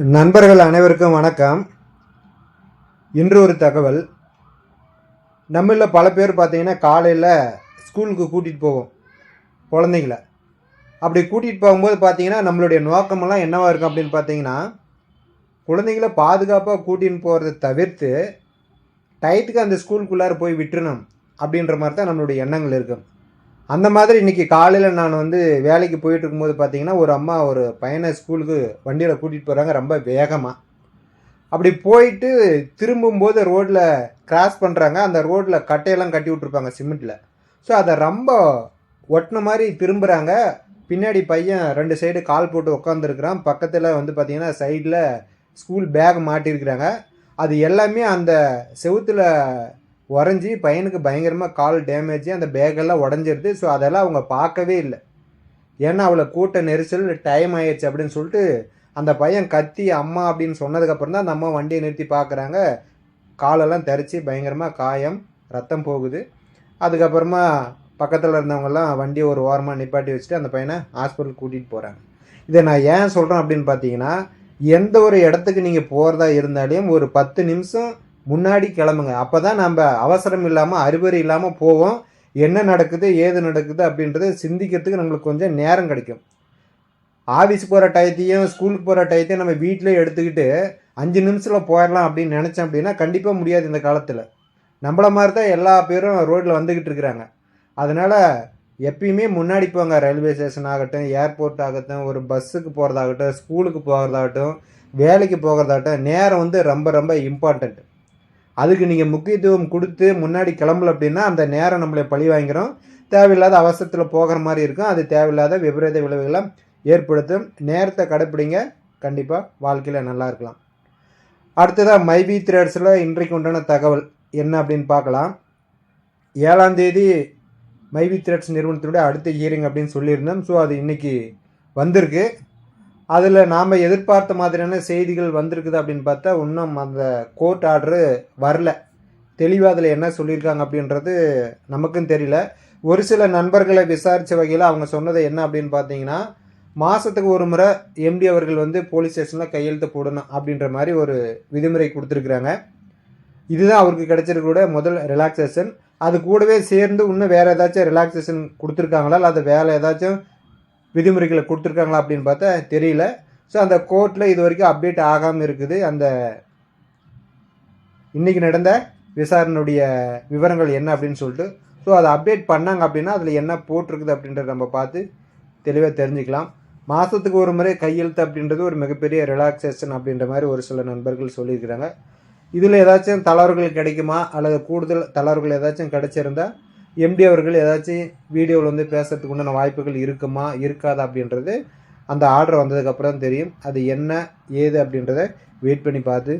நண்பர்கள் அனைவருக்கும் வணக்கம். இன்று ஒரு தகவல். நம்மள பல பேர் பார்த்தீங்கன்னா காலையில் ஸ்கூலுக்கு கூட்டிகிட்டு போவோம். குழந்தைங்கள அப்படி கூட்டிகிட்டு போகும்போது பார்த்தீங்கன்னா நம்மளுடைய நோக்கமெல்லாம் என்னவாக இருக்கும் அப்படின்னு பார்த்தீங்கன்னா குழந்தைங்கள பாதுகாப்பாக கூட்டின்னு போகிறத தவிர்த்து டயத்துக்கு அந்த ஸ்கூலுக்குள்ளார போய் விட்டுறணும் அப்படின்ற மாதிரி தான் நம்மளுடைய எண்ணங்கள் இருக்கும். அந்த மாதிரி இன்றைக்கி காலையில் நான் வந்து வேலைக்கு போயிட்டு இருக்கும்போது பார்த்தீங்கன்னா ஒரு அம்மா ஒரு பையனை ஸ்கூலுக்கு வண்டியில் கூட்டிகிட்டு போகிறாங்க ரொம்ப வேகமாக அப்படி போயிட்டு திரும்பும்போது ரோட்டில் கிராஸ் பண்ணுறாங்க அந்த ரோட்டில் கட்டையெல்லாம் கட்டி விட்ருப்பாங்க சிமெண்ட்டில் ஸோ அதை ரொம்ப ஒட்டின மாதிரி திரும்புகிறாங்க பின்னாடி பையன் ரெண்டு சைடு கால் போட்டு உட்காந்துருக்குறான் பக்கத்தில் வந்து பார்த்திங்கன்னா சைடில் ஸ்கூல் பேக் மாட்டியிருக்கிறாங்க அது எல்லாமே அந்த செவுத்தில் உறைஞ்சி பையனுக்கு பயங்கரமாக கால் டேமேஜ் அந்த பேக்கெல்லாம் உடஞ்சிருது. ஸோ அதெல்லாம் அவங்க பார்க்கவே இல்லை. ஏன்னா அவளை கூட்ட நெரிசல் டைம் ஆயிடுச்சு அப்படின்னு சொல்லிட்டு அந்த பையன் கத்தி அம்மா அப்படின்னு சொன்னதுக்கப்புறம் தான் அந்த அம்மா வண்டியை நிறுத்தி பார்க்குறாங்க. காலெல்லாம் தெரிச்சு பயங்கரமாக காயம் ரத்தம் போகுது. அதுக்கப்புறமா பக்கத்தில் இருந்தவங்கெல்லாம் வண்டியை ஒரு ஓரமாக நிப்பாட்டி வச்சுட்டு அந்த பையனை ஹாஸ்பிட்டல் கூட்டிகிட்டு போகிறாங்க இதை நான் ஏன் சொல்கிறேன் அப்படின்னு பார்த்தீங்கன்னா எந்த ஒரு இடத்துக்கு நீங்கள் போகிறதா இருந்தாலும் ஒரு பத்து நிமிஷம் முன்னாடி கிளம்புங்க. அப்போ தான் நம்ம அவசரம் இல்லாமல் அறிவுரை இல்லாமல் போவோம். என்ன நடக்குது ஏது நடக்குது அப்படின்றத சிந்திக்கிறதுக்கு நம்மளுக்கு கொஞ்சம் நேரம் கிடைக்கும். ஆஃபீஸ் போகிற டயத்தையும் ஸ்கூலுக்கு போகிற டயத்தையும் நம்ம வீட்டிலே எடுத்துக்கிட்டு அஞ்சு நிமிஷத்தில் போயிடலாம் அப்படின்னு நினச்சோம் அப்படின்னா கண்டிப்பாக முடியாது இந்த காலத்தில். நம்மள மாதிரி தான் எல்லா பேரும் ரோட்டில் வந்துக்கிட்டு இருக்கிறாங்க. அதனால் எப்பயுமே முன்னாடி போங்க. ரயில்வே ஸ்டேஷன் ஆகட்டும் ஏர்போர்ட் ஆகட்டும் ஒரு பஸ்ஸுக்கு போகிறதாகட்டும் ஸ்கூலுக்கு போகிறதாகட்டும் வேலைக்கு போகிறதாகட்டும் நேரம் வந்து ரொம்ப ரொம்ப இம்பார்ட்டண்ட் அதுக்கு நீங்கள் முக்கியத்துவம் கொடுத்து முன்னாடி கிளம்பல அப்படின்னா அந்த நேரம் நம்மளை பழி வாங்கிறோம். தேவையில்லாத அவசரத்தில் போகிற மாதிரி இருக்கும். அது தேவையில்லாத விபரீத விளைவுகளை ஏற்படுத்தும். நேரத்தை கடைப்பிடிங்க. கண்டிப்பாக வாழ்க்கையில் நல்லா இருக்கலாம். அடுத்ததாக மைபி த்ரேட்ஸில் இன்றைக்கு உண்டான தகவல் என்ன அப்படின்னு பார்க்கலாம். ஏழாம் தேதி மைபி த்ரெட்ஸ் நிறுவனத்தினுடைய அடுத்த ஹியரிங் அப்படின்னு சொல்லியிருந்தோம். ஸோ அது இன்றைக்கி வந்திருக்கு. அதில் நாம் எதிர்பார்த்த மாதிரியான செய்திகள் வந்திருக்குது அப்படின்னு பார்த்தா இன்னும் அந்த கோர்ட் ஆர்டரு வரல. தெளிவாக அதில் என்ன சொல்லியிருக்காங்க அப்படின்றது நமக்கும் தெரியல. ஒரு சில நண்பர்களை விசாரித்த வகையில் அவங்க சொன்னது என்ன அப்படின்னு பார்த்தீங்கன்னா மாதத்துக்கு ஒரு முறை எம்டி அவர்கள் வந்து போலீஸ் ஸ்டேஷனில் கையெழுத்து போடணும் அப்படின்ற மாதிரி ஒரு விதிமுறை கொடுத்துருக்குறாங்க. இதுதான் அவருக்கு கிடைச்சிருக்கூட முதல் ரிலாக்ஸேஷன் அது கூடவே சேர்ந்து இன்னும் வேறு ஏதாச்சும் ரிலாக்ஸேஷன் கொடுத்துருக்காங்களா? இல்லை அது வேறு ஏதாச்சும் விதிமுறைகளை கொடுத்துருக்காங்களா அப்படின்னு பார்த்தா தெரியல. ஸோ அந்த கோர்ட்டில் இது வரைக்கும் அப்டேட் ஆகாமல் இருக்குது. அந்த இன்றைக்கி நடந்த விசாரணையுடைய விவரங்கள் என்ன அப்படின்னு சொல்லிட்டு ஸோ அதை அப்டேட் பண்ணாங்க அப்படின்னா அதில் என்ன போட்டிருக்குது அப்படின்றத நம்ம பார்த்து தெளிவாக தெரிஞ்சுக்கலாம். மாதத்துக்கு ஒரு முறை கையெழுத்து அப்படின்றது ஒரு மிகப்பெரிய ரிலாக்ஸேஷன் அப்படின்ற மாதிரி ஒரு சில நண்பர்கள் சொல்லியிருக்கிறாங்க. இதில் ஏதாச்சும் தளர்வுகள் கிடைக்குமா? அல்லது கூடுதல் தளர்வுகள் ஏதாச்சும் கிடச்சிருந்தால் எம்டி அவர்கள் ஏதாச்சும் வீடியோவில் வந்து பேசுறதுக்கு உண்டான வாய்ப்புகள் இருக்குமா இருக்காதா அப்படின்றது அந்த ஆர்டர் வந்ததுக்கப்புறம் தெரியும். அது என்ன ஏது அப்படின்றத வெயிட் பண்ணி பார்த்து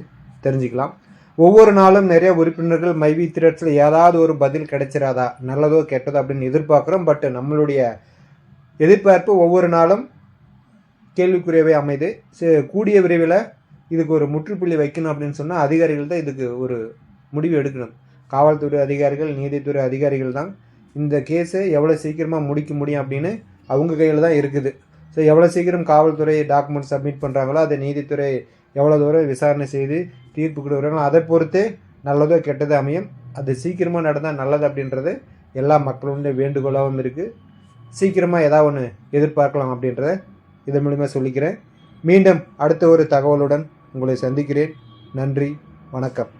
தெரிஞ்சுக்கலாம். ஒவ்வொரு நாளும் நிறைய உறுப்பினர்கள் மைவி த்ரெட்ஸில் ஏதாவது ஒரு பதில் கிடைச்சிராதா நல்லதோ கெட்டதோ அப்படின்னு எதிர்பார்க்குறோம். பட் நம்மளுடைய எதிர்பார்ப்பு ஒவ்வொரு நாளும் கேள்விக்குரியவே அமைது. கூடிய விரைவில் இதுக்கு ஒரு முற்றுப்புள்ளி வைக்கணும் அப்படின்னு சொன்னால் அதிகாரிகள் தான் இதுக்கு ஒரு முடிவு எடுக்கணும். காவல்துறை அதிகாரிகள் நீதித்துறை அதிகாரிகள் தான் இந்த கேஸை எவ்வளோ சீக்கிரமாக முடிக்க முடியும் அப்படின்னு அவங்க கையில் தான் இருக்குது. ஸோ எவ்வளோ சீக்கிரம் காவல்துறை டாக்குமெண்ட் சப்மிட் பண்ணுறாங்களோ அதை நீதித்துறை எவ்வளோ தூரம் விசாரணை செய்து தீர்ப்பு கொடுக்குறாங்களோ அதை பொறுத்தே நல்லதோ கெட்டதோ அமையும். அது சீக்கிரமாக நடந்தால் நல்லது அப்படின்றது எல்லா மக்களுடைய வேண்டுகோளாகவும் இருக்குது சீக்கிரமாக ஏதாவது ஒன்று எதிர்பார்க்கலாம் அப்படின்றத இதன் மூலிமா சொல்லிக்கிறேன். மீண்டும் அடுத்த ஒரு தகவலுடன் உங்களை சந்திக்கிறேன். நன்றி வணக்கம்.